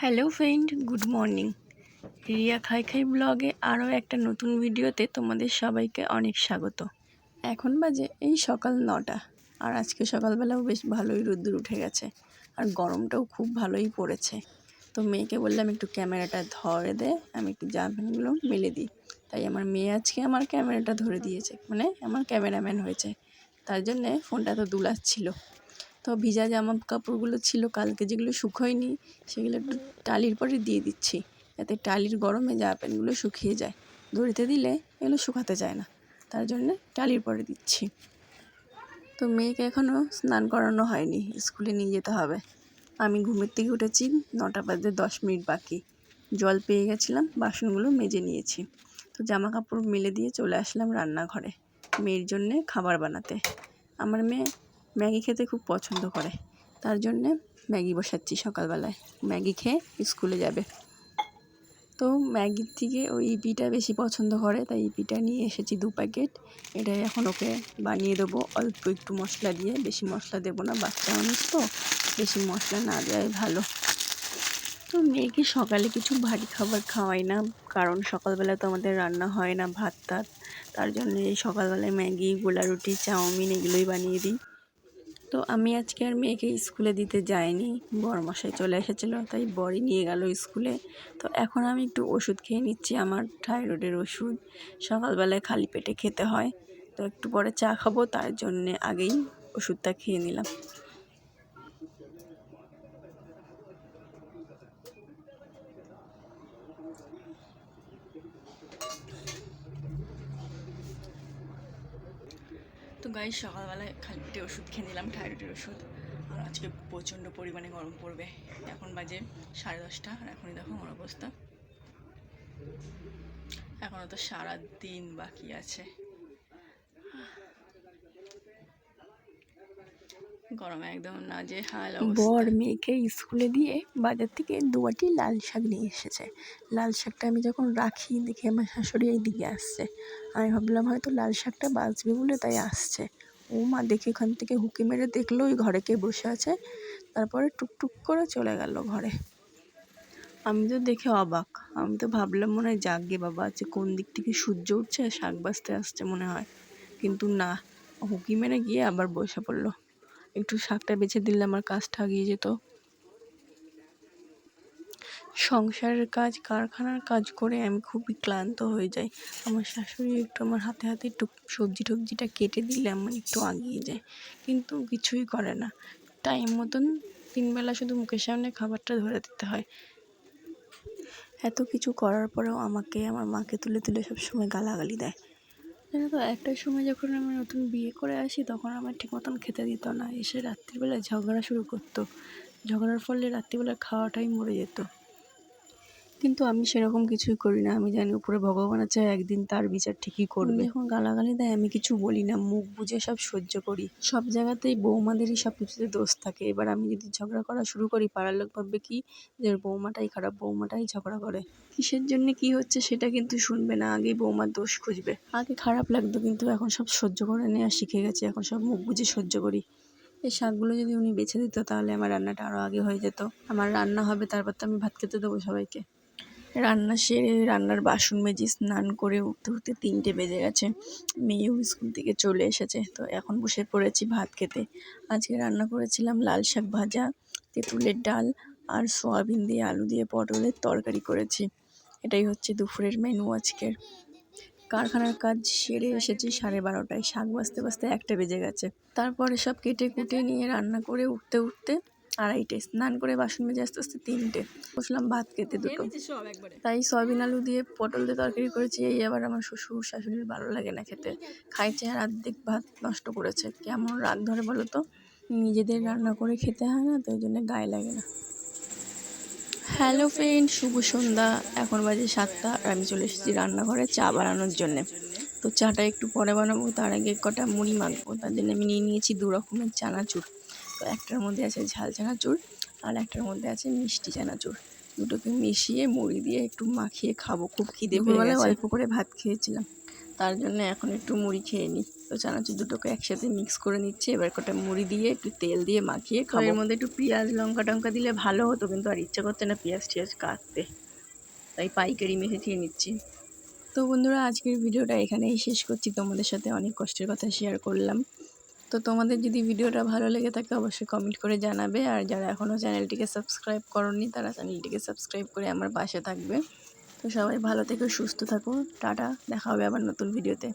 Hello friend good morning Riya খাই খাই ব্লগে আরও একটা নতুন ভিডিওতে তোমাদের সবাইকে অনেক স্বাগত। এখন বাজে এই সকাল নটা। আর আজকে সকালবেলাও বেশ ভালোই রোদ্দুর উঠে গেছে। আর গরমটাও খুব ভালোই পড়েছে। তো মেয়েকে বললাম, একটু ক্যামেরাটা ধরে দে, আমি একটু জামাগুলো মেলে দিই। তাই আমার মেয়ে আজকে আমার ক্যামেরাটা ধরে দিয়েছে। মানে আমার ক্যামেরাম্যান হয়েছে। তার জন্যে ফোনটা তো দুলাচ্ছিল। তো ভিজা জামা কাপড়গুলো ছিল কালকে, যেগুলো শুকোয়নি, সেগুলো একটু টালির পরে দিয়ে দিচ্ছি। যাতে টালির গরমে জামা প্যান্টগুলো শুকিয়ে যায়। দড়িতে দিলে এগুলো শুকাতে চায় না। তার জন্য টালির পরে দিচ্ছি। তো মেয়েকে এখনও স্নান করানো হয়নি। স্কুলে নিয়ে যেতে হবে। আমি ঘুমের থেকে উঠেছি, নটা বাজে দশ মিনিট বাকি। জল পেয়ে গেছিলাম, বাসনগুলো মেজে নিয়েছি। তো জামা কাপড় মেলে দিয়ে চলে আসলাম রান্নাঘরে, মেয়ের জন্যে খাবার বানাতে। আমার মেয়ে ম্যাগি খেতে খুব পছন্দ করে। তার জন্যে ম্যাগি বসাচ্ছি সকালবেলায়। ম্যাগি খেয়ে স্কুলে যাবে। তো ম্যাগির থেকে ওই ইপিটা বেশি পছন্দ করে, তাই ইপিটা নিয়ে এসেছি দু প্যাকেট। এটাই এখন ওকে বানিয়ে দেবো। অল্প একটু মশলা দিয়ে, বেশি মশলা দেবো না, বাচ্চা মানুষ তো, বেশি মশলা না দেওয়াই ভালো। তো মেয়েকে সকালে কিছু ভারী খাবার খাওয়াই না, কারণ সকালবেলা তো আমাদের রান্না হয় না ভাত টাত তার জন্য এই সকালবেলায় ম্যাগি, গোলা রুটি, চাউমিন এগুলোই বানিয়ে দিই। তো আমি আজকে আর মেয়েকে স্কুলে দিতে যাইনি। বরমশাই চলে এসেছিল, তাই বড়ি নিয়ে গেল স্কুলে। তো এখন আমি একটু ওষুধ খেয়ে নিচ্ছি, আমার থাইরয়েডের ওষুধ। সকালবেলায় খালি পেটে খেতে হয়। তো একটু পরে চা খাব, তার জন্যে আগেই ওষুধটা খেয়ে নিলাম। তো গাই সকালবেলায় খালি পেটে ওষুধ খেয়ে নিলাম থাইরয়েডের ওষুধ। আর আজকে প্রচণ্ড পরিমাণে গরম পড়বে। এখন বাজে সাড়ে দশটা, আর এখনই দেখো আমার অবস্থা। এখনও তো সারাদিন বাকি আছে। গরমে একদম না যে হাল বর মেয়েকে স্কুলে দিয়ে বাজার থেকে দুয়াটি লাল শাক নিয়ে এসেছে। লাল শাকটা আমি যখন রাখি, দেখি আমার শাশুড়ি এই দিকে আসছে। আমি ভাবলাম হয়তো লাল শাকটা বাঁচবে বলে তাই আসছে। ও মা দেখে এখান থেকে হুকি মেরে দেখল ওই ঘরে কে বসে আছে। তারপরে টুকটুক করে চলে গেল ঘরে। আমি তো দেখে অবাক। আমি তো ভাবলাম মনে হয়, যাক গে বাবা আছে কোন দিক থেকে সূর্য উঠছে, শাক বাঁচতে আসছে মনে হয়। কিন্তু না, হুকি মেরে গিয়ে আবার বসে পড়ল। একটু শাকটা বেছে দিলে আমার কাজটা এগিয়ে যেত। সংসারের কাজ, কারখানার কাজ করে আমি খুবই ক্লান্ত হয়ে যাই। আমার শাশুড়ি একটু আমার হাতে হাতে একটু সবজি টবজিটা কেটে দিলে আমার একটু আগিয়ে যায়, কিন্তু কিছুই করে না। টাইম মতন তিনবেলা শুধু মুখের সামনে খাবারটা ধরে দিতে হয়। এত কিছু করার পরেও আমাকে, আমার মাকে তুলে তুলে সবসময় গালাগালি দেয়। জানো তো, একটা সময় যখন আমি নতুন বিয়ে করে আসি, তখন আমার ঠিক মতন খেতে দিত না। এসে রাত্রিবেলায় ঝগড়া শুরু করতো। ঝগড়ার ফলে রাত্রিবেলা খাওয়াটাই মরে যেত। কিন্তু আমি সেরকম কিছুই করি না। আমি জানি উপরে ভগবান আছে একদিন তার বিচার ঠিকই করবে। এখন গালাগালি দেয় আমি কিছু বলি না। মুখ বুঝে সব সহ্য করি। সব জায়গাতেই বৌমাদেরই সব কিছুতে দোষ থাকে। এবার আমি যদি ঝগড়া করা শুরু করি পাড়ার লোক ভাববে কি যে বৌমাটাই খারাপ বৌমাটাই ঝগড়া করে। কিসের জন্য কি হচ্ছে সেটা কিন্তু শুনবে না। আগেই বৌমার দোষ খুঁজবে। আগে খারাপ লাগতো কিন্তু এখন সব সহ্য করে নেওয়া শিখে গেছে। এখন সব মুখ বুঝে সহ্য করি। এই শাকগুলো যদি উনি বেছে দিত তাহলে আমার রান্নাটা আরও আগে হয়ে যেত। আমার রান্না হবে তারপর তো আমি ভাত খেতে দেবো সবাইকে। রান্না সেরে রান্নার বাসন মেজে স্নান করে উঠতে উঠতে তিনটে বেজে গেছে। মেয়েও স্কুল থেকে চলে এসেছে। তো এখন বসে পড়েছি ভাত খেতে। আজকে রান্না করেছিলাম লাল শাক ভাজা, তেঁতুলের ডাল আর সোয়াবিন দিয়ে আলু দিয়ে পটলের তরকারি করেছি। এটাই হচ্ছে দুপুরের মেনু আজকের। কারখানার কাজ সেরে এসেছি সাড়ে বারোটায়। শাক বাঁচতে বাঁচতে একটা বেজে গেছে। তারপরে সব কেটে কুটে নিয়ে রান্না করে উঠতে উঠতে আড়াইটে স্নান করে বাসন মেজে আস্তে আস্তে তিনটে। বসলাম ভাত খেতে দুটো। তাই সয়াবিন আলু দিয়ে পটল দিয়ে তরকারি করেছি এই আবার আমার শ্বশুর শাশুড়ির ভালো লাগে না খেতে। খাইছে আর অর্ধেক ভাত নষ্ট করেছে। কেমন রাগ ধরে বলো তো? নিজেদের রান্না করে খেতে হয় না তো ওই জন্য গায়ে লাগে না। হ্যালো ফ্রেন্ড শুভ সন্ধ্যা। এখন বাজে সাতটা আর আমি চলে এসেছি রান্নাঘরে চা বানানোর জন্যে। তো চাটা একটু পরে বানাবো তার আগে কটা মুড়ি মাখবো। তার জন্য আমি নিয়ে নিয়েছি দু রকমের চানাচুর। তো একটার মধ্যে আছে ঝাল চানাচুর আর একটার মধ্যে আছে মিষ্টি চানাচুর দুটোকে মিশিয়ে মুড়ি দিয়ে একটু মাখিয়ে খাব। খুব খিদে পেয়ে অল্প করে ভাত খেয়েছিলাম। তার জন্য এখন একটু মুড়ি খেয়ে নিই। তো চানাচুর দুটোকে একসাথে মিক্স করে নিচ্ছি। এবার কটা মুড়ি দিয়ে একটু তেল দিয়ে মাখিয়ে খাব এর মধ্যে একটু পেঁয়াজ লঙ্কা টঙ্কা দিলে ভালো হতো কিন্তু আর ইচ্ছা করছে না পেঁয়াজ টিয়াজ কাটতে। তাই পাইকারি মেখে খেয়ে নিচ্ছি। তো বন্ধুরা আজকের ভিডিওটা এখানেই শেষ করছি। তোমাদের সাথে অনেক কষ্টের কথা শেয়ার করলাম। তো তোমাদের যদি ভিডিওটা ভালো লেগে থাকে অবশ্যই কমেন্ট করে জানাবে। আর যারা এখনও চ্যানেলটিকে সাবস্ক্রাইব করনি, তারা চ্যানেলটিকে সাবস্ক্রাইব করে আমার পাশে থাকবে। তো সবাই ভালো থেকো, সুস্থ থাকো। টাটা, দেখা হবে আবার নতুন ভিডিওতে